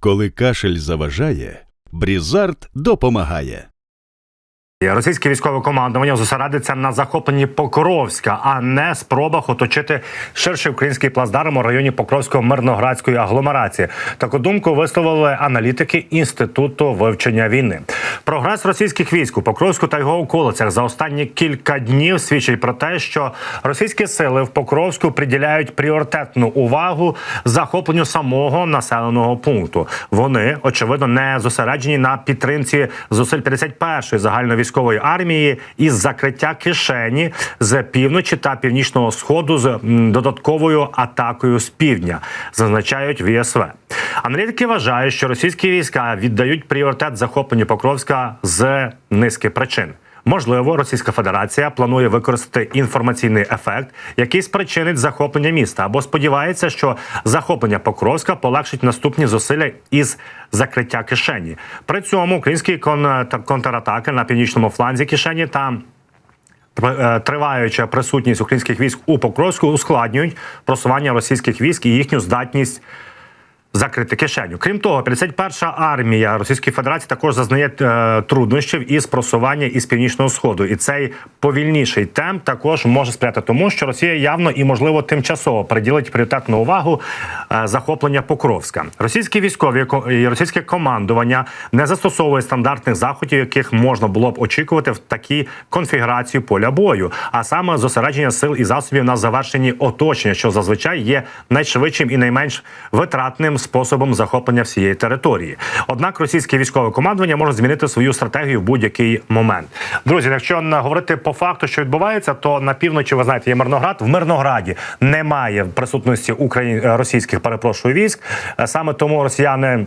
Коли кашель заважає, Брізард допомагає. Російське військове командування зосередиться на захопленні Покровська, а не спробах оточити ширший український плацдарм у районі Покровського мирноградської агломерації. Таку думку висловили аналітики інституту вивчення війни. Прогрес російських військ у Покровську та його околицях за останні кілька днів свідчить про те, що російські сили в Покровську приділяють пріоритетну увагу захопленню самого населеного пункту. Вони очевидно не зосереджені на підтримці зусиль 51-ї загальновійськової армії із закриття кишені з півночі та північного сходу з додатковою атакою з півдня, зазначають в ЄСВ. Аналітики вважають, що російські війська віддають пріоритет захопленню Покровська з низки причин. Можливо, Російська Федерація планує використати інформаційний ефект, який спричинить захоплення міста, або сподівається, що захоплення Покровська полегшить наступні зусилля із закриття кишені. При цьому українські кон- контратаки на північному фланзі кишені та е, Триваюча присутність українських військ у Покровську ускладнюють просування російських військ і їхню здатність закрити кишеню. Крім того, 51-ша армія Російської Федерації також зазнає е, труднощів із просування із північного сходу, і цей повільніший темп також може сприяти тому, що Росія явно і можливо тимчасово приділить пріоритетну увагу е, захоплення Покровська. Російські військові ко- і російське командування не застосовує стандартних заходів, яких можна було б очікувати в такій конфігурації поля бою, а саме зосередження сил і засобів на завершенні оточення, що зазвичай є найшвидшим і найменш витратним способом захоплення всієї території. Однак російське військове командування може змінити свою стратегію в будь-який момент. Друзі, якщо говорити по факту, що відбувається, то на півночі ви знаєте, є Мирноград. В Мирнограді немає присутності Україн... російських перепрошую військ. Саме тому росіяни.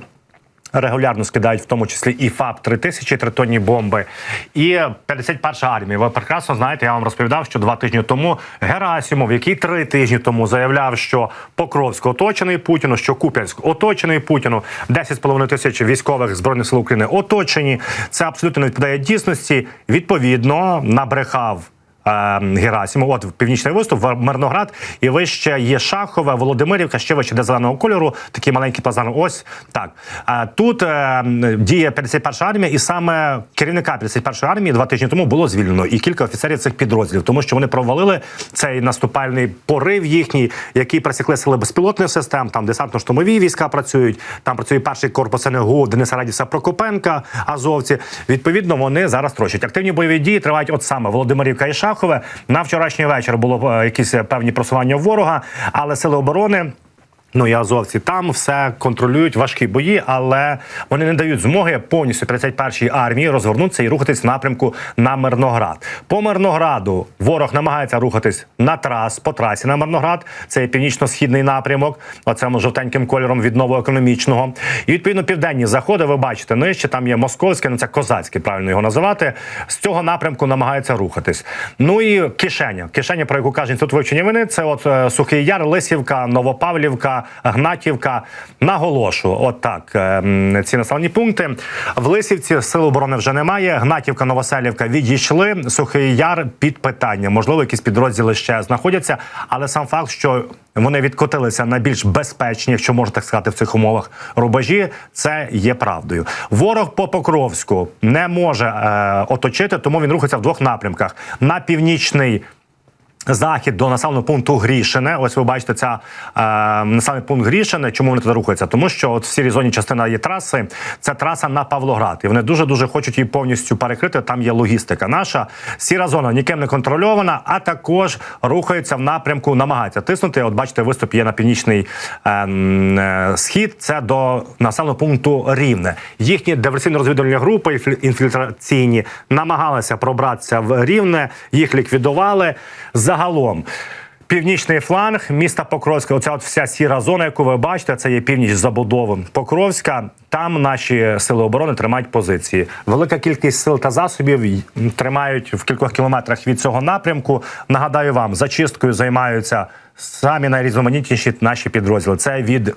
Регулярно скидають в тому числі і ФАП 3000 тритонні бомби, і 51 армія. Ви прекрасно знаєте, я вам розповідав, що два тижні тому Герасимов, який три тижні тому заявляв, що Покровськ оточений Путіну, що Куп'янськ оточений Путіну, 10,5 тисяч військових збройних сил України оточені. Це абсолютно не відповідає дійсності. Відповідно, набрехав. Е, Герасимов, от північний виступ, в Мирноград, і вище є Шахове, Володимирівка, ще вище де зеленого кольору, такий маленький плазан. Ось так. Тут е, діє 51 армія, і саме керівника 51 армії два тижні тому було звільнено і кілька офіцерів цих підрозділів, тому що вони провалили цей наступальний порив їхній, який присікли сили безпілотних систем. Там десантно-штурмові війська працюють. Там працює перший корпус НГУ Дениса Радіса Прокопенка, Азовці. Відповідно, вони зараз трощать. Активні бойові дії тривають от саме Володимирівка і Шахове. На вчорашній вечір було е, якісь е, певні просування ворога, але сили оборони. Ну і азовці там все контролюють важкі бої, але вони не дають змоги повністю 31-й армії розвернутися і рухатись в напрямку на Мирноград. По Мирнограду ворог намагається рухатись на трас по трасі на Мирноград. Це північно-східний напрямок, оцим жовтеньким кольором від новоекономічного. І відповідно південні заходи. Ви бачите нижче. Там є московське, ну це козацьке, правильно його називати. З цього напрямку намагаються рухатись. Ну і кишеня. Кишеня, про яку каже інститут вивчення вини, це от е, Сухий Яр, Лисівка, Новопавлівка, Гнатівка. Наголошу, от так, е, ці населені пункти. В Лисівці сил оборони вже немає. Гнатівка, Новоселівка відійшли. Сухий Яр під питання. Можливо, якісь підрозділи ще знаходяться, але сам факт, що вони відкотилися на більш безпечні, якщо можна так сказати, в цих умовах рубежі. Це є правдою. Ворог по Покровську не може е, оточити, тому він рухається в двох напрямках: на північний. Захід до населеного пункту Грішине. Ось ви бачите, ця е, населений пункт Грішине. Чому вони туди рухаються? Тому що от в сірій зоні частина є траси. Це траса на Павлоград, і вони дуже дуже хочуть її повністю перекрити. Там є логістика. Наша сіра зона ніким не контрольована, а також рухаються в напрямку, намагаються тиснути. От бачите, виступ є на північний е, е, схід. Це до населеного пункту Рівне. Їхні диверсійно-розвідувальні групи інфільтраційні намагалися пробратися в Рівне. Їх ліквідували. Загалом. Північний фланг міста Покровська, оця от вся сіра зона, яку ви бачите, це є північ забудови Покровська. Там наші сили оборони тримають позиції. Велика кількість сил та засобів тримають в кількох кілометрах від цього напрямку. Нагадаю вам, зачисткою займаються самі найрізноманітніші наші підрозділи. Це від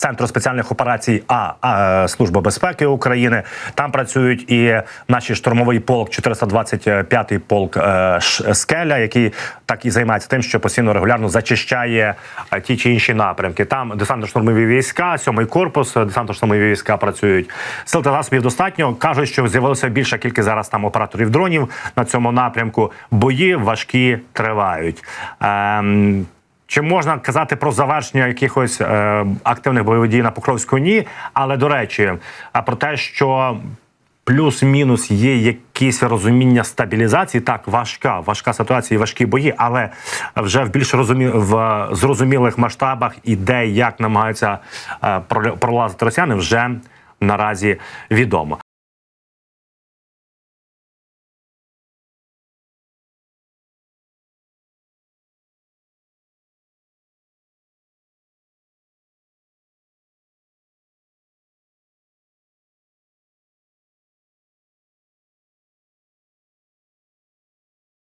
центру спеціальних операцій А, а Служба безпеки України. Там працюють і наші штурмовий полк, 425-й полк е, Скеля, який так і займається тим, що постійно регулярно зачищає е, ті чи інші напрямки. Там десантно-штурмові війська, сьомий корпус, е, десантно-штурмові війська працюють. Сил та засобів достатньо. кажуть, що з'явилося більша кількість зараз там операторів дронів на цьому напрямку. Бої важкі тривають. Ем, чи можна казати про завершення якихось е, активних бойових дій на Покровську? Ні. Але до речі, а про те, що плюс-мінус є якісь розуміння стабілізації. Так, важка, важка ситуація, важкі бої, але вже в більш розумі... в зрозумілих масштабах і де як намагаються е, пролазити росіяни, вже наразі відомо.